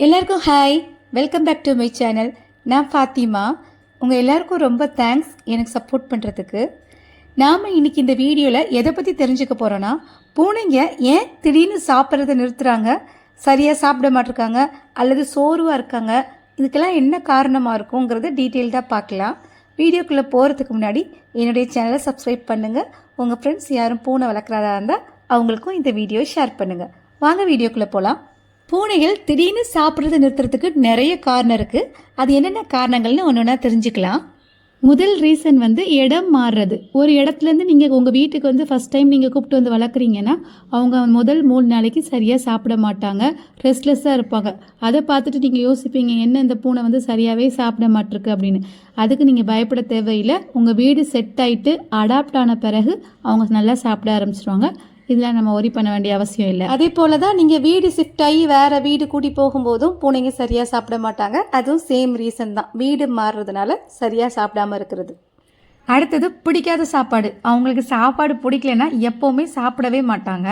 எல்லாருக்கும் hi welcome back to my channel நான் ஃபாத்திமா. உங்கள் எல்லாருக்கும் ரொம்ப தேங்க்ஸ் எனக்கு சப்போர்ட் பண்ணுறதுக்கு நாம் இன்னைக்கு இந்த வீடியோவில் எதை பற்றி தெரிஞ்சுக்க போகிறோன்னா பூனைங்க ஏன் திடீர்னு சாப்பிட்றத நிறுத்துகிறாங்க சரியாக சாப்பிட மாட்டிருக்காங்க? அல்லது சோர்வாக இருக்காங்க? இதுக்கெல்லாம் என்ன காரணமாக இருக்குங்கிறத டீட்டெயில்டாக பார்க்கலாம். வீடியோக்குள்ளே போகிறதுக்கு முன்னாடி என்னுடைய சேனலை சப்ஸ்கிரைப் பண்ணுங்கள் உங்கள் ஃப்ரெண்ட்ஸ் யாரும் பூனை வளர்க்குறதா இருந்தால் அவங்களுக்கும் இந்த வீடியோ ஷேர் பண்ணுங்கள் வாங்க வீடியோக்குள்ளே போகலாம் பூனைகள் திடீர்னு சாப்பிட்றத நிறுத்துறதுக்கு நிறைய காரணம் இருக்குது அது என்னென்ன காரணங்கள்னு ஒன்று ஒன்றா தெரிஞ்சுக்கலாம். முதல் ரீசன் வந்து இடம் மாறுறது. ஒரு இடத்துலேருந்து நீங்கள் உங்கள் வீட்டுக்கு வந்து ஃபஸ்ட் டைம் நீங்கள் கூப்பிட்டு வந்து வளர்க்குறீங்கன்னா அவங்க முதல் மூணு நாளைக்கு சரியாக சாப்பிட மாட்டாங்க. ரெஸ்ட்லெஸ்ஸாக இருப்பாங்க. அதை பார்த்துட்டு நீங்கள் யோசிப்பீங்க என்ன இந்த பூனை வந்து சரியாகவே சாப்பிட மாட்டிருக்கு? அப்படின்னு. அதுக்கு நீங்கள் பயப்பட தேவையில்லை. உங்கள் வீடு செட் ஆகிட்டு அடாப்ட் ஆன பிறகு அவங்க நல்லா சாப்பிட ஆரம்பிச்சிருவாங்க. இதெல்லாம் நம்ம ஒரி பண்ண வேண்டிய அவசியம் இல்லை. அதே போல தான் நீங்கள் வீடு ஷிஃப்ட் ஆகி வேறு வீடு கூட்டி போகும்போதும் பூனைங்க சரியாக சாப்பிட மாட்டாங்க. அதுவும் சேம் ரீசன் தான். வீடு மாறுறதுனால சரியாக சாப்பிடாம இருக்கிறது. அடுத்தது பிடிக்காத சாப்பாடு. அவங்களுக்கு சாப்பாடு பிடிக்கலன்னா எப்போவுமே சாப்பிடவே மாட்டாங்க.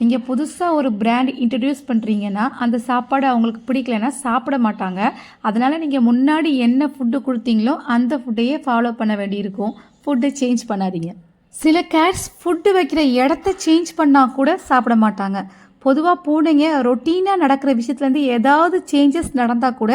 நீங்கள் புதுசாக ஒரு பிராண்ட் இன்ட்ரடியூஸ் பண்ணுறீங்கன்னா அந்த சாப்பாடு அவங்களுக்கு பிடிக்கலன்னா சாப்பிட மாட்டாங்க. அதனால் நீங்கள் முன்னாடி என்ன ஃபுட்டு கொடுத்தீங்களோ அந்த ஃபுட்டையே ஃபாலோ பண்ண வேண்டியிருக்கும். ஃபுட்டை சேஞ்ச் பண்ணாதீங்க. சில கேட்ஸ் ஃபுட்டு வைக்கிற இடத்த சேஞ்ச் பண்ணால் கூட சாப்பிட மாட்டாங்க. பொதுவாக பூனைங்க ரொட்டீனாக நடக்கிற விஷயத்துலேருந்து ஏதாவது சேஞ்சஸ் நடந்தால் கூட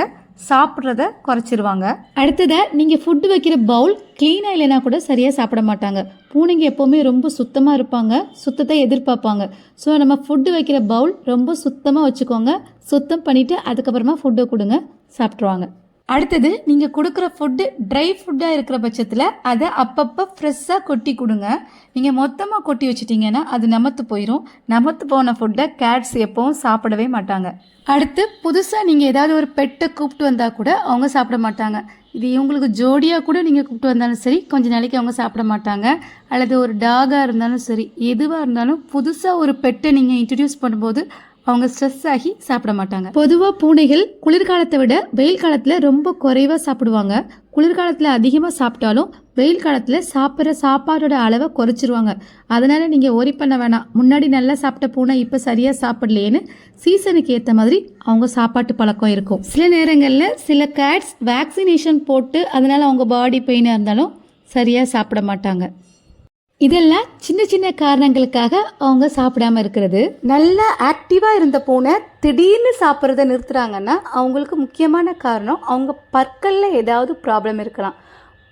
சாப்பிட்றத குறைச்சிருவாங்க. அடுத்ததாக நீங்கள் ஃபுட்டு வைக்கிற பவுல் க்ளீனாக இல்லைனா கூட சரியாக சாப்பிட மாட்டாங்க. பூனைங்க எப்போவுமே ரொம்ப சுத்தமாக இருப்பாங்க சுத்தத்தை எதிர்பார்ப்பாங்க. ஸோ நம்ம ஃபுட்டு வைக்கிற பவுல் ரொம்ப சுத்தமாக வச்சுக்கோங்க. சுத்தம் பண்ணிவிட்டு அதுக்கப்புறமா ஃபுட்டை கொடுங்க சாப்பிட்ருவாங்க அடுத்தது நீங்கள் கொடுக்குற ஃபுட்டு ட்ரை ஃபுட்டாக இருக்கிற பட்சத்தில் அதை அப்பப்போ ஃப்ரெஷ்ஷாக கொட்டி கொடுங்க. நீங்கள் மொத்தமாக கொட்டி வச்சிட்டிங்கன்னா அது நமத்து போயிடும் நமத்து போன ஃபுட்டை கேட்ஸ் எப்பவும் சாப்பிடவே மாட்டாங்க. அடுத்து புதுசாக நீங்கள் ஏதாவது ஒரு பெட்டை கூப்பிட்டு வந்தால் கூட அவங்க சாப்பிட மாட்டாங்க. இது இவங்களுக்கு ஜோடியாக கூட நீங்கள் கூப்பிட்டு வந்தாலும் சரி கொஞ்ச நாளைக்கு அவங்க சாப்பிட மாட்டாங்க. அல்லது ஒரு டாகாக இருந்தாலும் சரி எதுவாக இருந்தாலும் புதுசாக ஒரு பெட்டை நீங்கள் இன்ட்ரடியூஸ் பண்ணும்போது அவங்க ஸ்ட்ரெஸ் ஆகி சாப்பிட மாட்டாங்க. பொதுவாக பூனைகள் குளிர்காலத்தை விட வெயில் காலத்தில் ரொம்ப குறைவாக சாப்பிடுவாங்க. குளிர்காலத்தில் அதிகமாக சாப்பிட்டாலும் வெயில் காலத்தில் சாப்பிட்ற சாப்பாடோட அளவை குறைச்சிருவாங்க. அதனால் நீங்கள் ஒரி பண்ண வேணாம். முன்னாடி நல்லா சாப்பிட்ட பூனை இப்போ சரியாக சாப்பிடலையேன்னு சீசனுக்கு ஏற்ற மாதிரி அவங்க சாப்பாட்டு பழக்கம் இருக்கும். சில நேரங்களில் சில கேட்ஸ் வேக்சினேஷன் போட்டு அதனால் அவங்க பாடி பெயினாக இருந்தாலும் சரியாக சாப்பிட மாட்டாங்க. இதெல்லாம் சின்ன சின்ன காரணங்களுக்காக அவங்க சாப்பிடாம இருக்கிறது. நல்லா ஆக்டிவாக இருந்த பூனை திடீர்னு சாப்பிட்றத நிறுத்துறாங்கன்னா அவங்களுக்கு முக்கியமான காரணம் அவங்க பற்களில் ஏதாவது ப்ராப்ளம் இருக்கலாம்.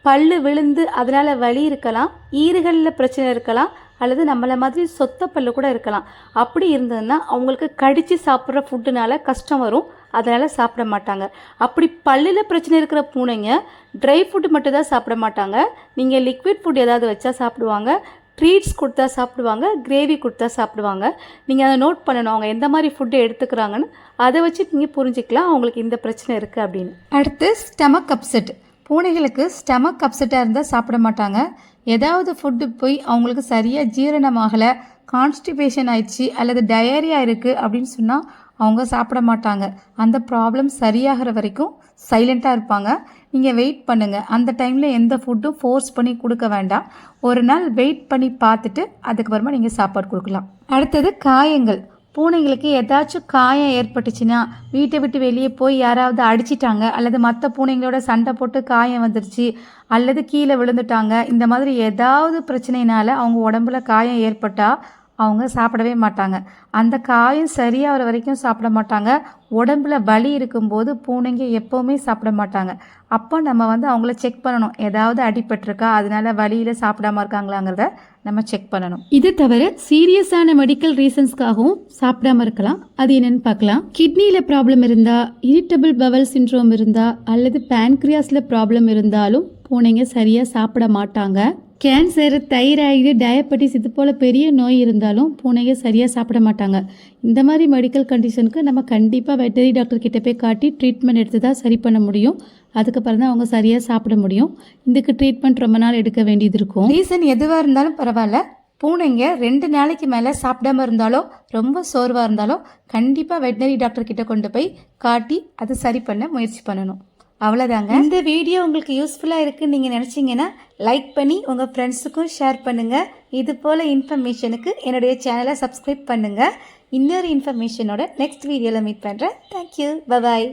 பல்லு விழுந்து அதனால் வலி இருக்கலாம் ஈறுகளில் பிரச்சனை இருக்கலாம் அல்லது நம்மளை மாதிரி சொத்த பல்லு கூட இருக்கலாம். அப்படி இருந்ததுன்னா அவங்களுக்கு கடித்து சாப்பிட்ற ஃபுட்டுனால கஷ்டம் வரும். அதனால் சாப்பிட மாட்டாங்க. அப்படி பல்லில் பிரச்சனை இருக்கிற பூனைங்க ட்ரை ஃபுட்டு மட்டும் தான் சாப்பிட மாட்டாங்க. நீங்கள் லிக்விட் ஃபுட் ஏதாவது வச்சா சாப்பிடுவாங்க. ட்ரீட்ஸ் கொடுத்தா சாப்பிடுவாங்க. கிரேவி கொடுத்தா சாப்பிடுவாங்க. நீங்கள் அதை நோட் பண்ணணும். அவங்க எந்த மாதிரி ஃபுட்டு எடுத்துக்கிறாங்கன்னு அதை வச்சு நீங்கள் புரிஞ்சுக்கலாம். அவங்களுக்கு இந்த பிரச்சனை இருக்குது அப்படின்னு. அடுத்து ஸ்டமக் அப்செட் பூனைகளுக்கு ஸ்டமக் அப்செட்டாக இருந்தால் சாப்பிட மாட்டாங்க. ஏதாவது ஃபுட்டு போய் அவங்களுக்கு சரியாக ஜீரணமாகலை கான்ஸ்டிபேஷன் ஆயிடுச்சு அல்லது டயரியா இருக்குது அப்படின்னு சொன்னால் அவங்க சாப்பிட மாட்டாங்க. அந்த ப்ராப்ளம் சரியாகிற வரைக்கும் சைலண்ட்டாக இருப்பாங்க. நீங்கள் வெயிட் பண்ணுங்கள் அந்த டைமில் எந்த ஃபுட்டும் ஃபோர்ஸ் பண்ணி கொடுக்க வேண்டாம். ஒரு நாள் வெயிட் பண்ணி பார்த்துட்டு அதுக்கப்புறமா நீங்கள் சாப்பாடு கொடுக்கலாம். அடுத்தது காயங்கள். பூனைங்களுக்கு ஏதாச்சும் காயம் ஏற்பட்டுச்சுன்னா வீட்டை விட்டு வெளியே போய் யாராவது அடிச்சிட்டாங்க அல்லது மற்ற பூனைங்களோட சண்டை போட்டு காயம் வந்துருச்சு அல்லது கீழே விழுந்துட்டாங்க இந்த மாதிரி ஏதாவது பிரச்சனைனால அவங்க உடம்புல காயம் ஏற்பட்டால் அவங்க சாப்பிடவே மாட்டாங்க. அந்த காயும் சரியாகிற வரைக்கும் சாப்பிட மாட்டாங்க. உடம்புல வலி இருக்கும்போது பூனைங்க எப்போவுமே சாப்பிட மாட்டாங்க. அப்போ நம்ம வந்து அவங்கள செக் பண்ணணும். ஏதாவது அடிபட்டிருக்கா? அதனால வலியில் சாப்பிடாம இருக்காங்களாங்கிறத நம்ம செக் பண்ணணும். இது தவிர சீரியஸான மெடிக்கல் ரீசன்ஸ்க்காகவும் சாப்பிடாம இருக்கலாம். அது என்னன்னு பார்க்கலாம். கிட்னியில் ப்ராப்ளம் இருந்தால் இரிட்டபிள் பவல் சின்ட்ரோம் இருந்தால் அல்லது பேன்க்ரியாஸில் ப்ராப்ளம் இருந்தாலும் பூனைங்க சரியாக சாப்பிட மாட்டாங்க. கேன்சர் தைராய்டு டயபெட்டிஸ் இது போல் பெரிய நோய் இருந்தாலும் பூனையை சரியாக சாப்பிட மாட்டாங்க. இந்த மாதிரி மெடிக்கல் கண்டிஷனுக்கு நம்ம கண்டிப்பாக வெட்டரி டாக்டர் கிட்ட போய் காட்டி ட்ரீட்மெண்ட் எடுத்து தான் சரி பண்ண முடியும். அதுக்கப்புறம் தான் அவங்க சரியாக சாப்பிட முடியும். இதுக்கு ட்ரீட்மெண்ட் ரொம்ப நாள் எடுக்க வேண்டியது இருக்கும். ரீசன் எதுவாக இருந்தாலும் பரவாயில்ல. பூனைங்க ரெண்டு நாளைக்கு மேலே சாப்பிடாம இருந்தாலோ ரொம்ப சோர்வாக இருந்தாலோ கண்டிப்பாக வெட்டினரி டாக்டர் கிட்ட கொண்டு போய் காட்டி அதை சரி பண்ண முயற்சி பண்ணணும். அவ்வளோதாங்க இந்த வீடியோ உங்களுக்கு யூஸ்ஃபுல்லாக இருக்குன்னு நீங்கள் நினச்சிங்கன்னா லைக் பண்ணி உங்கள் ஃப்ரெண்ட்ஸுக்கும் ஷேர் பண்ணுங்கள் இது போல் இன்ஃபர்மேஷனுக்கு என்னுடைய சேனலை சப்ஸ்கிரைப் பண்ணுங்கள் இன்னொரு இன்ஃபர்மேஷனோட நெக்ஸ்ட் வீடியோவில் மீட் பண்ணுறேன் தேங்க்யூ பபாய்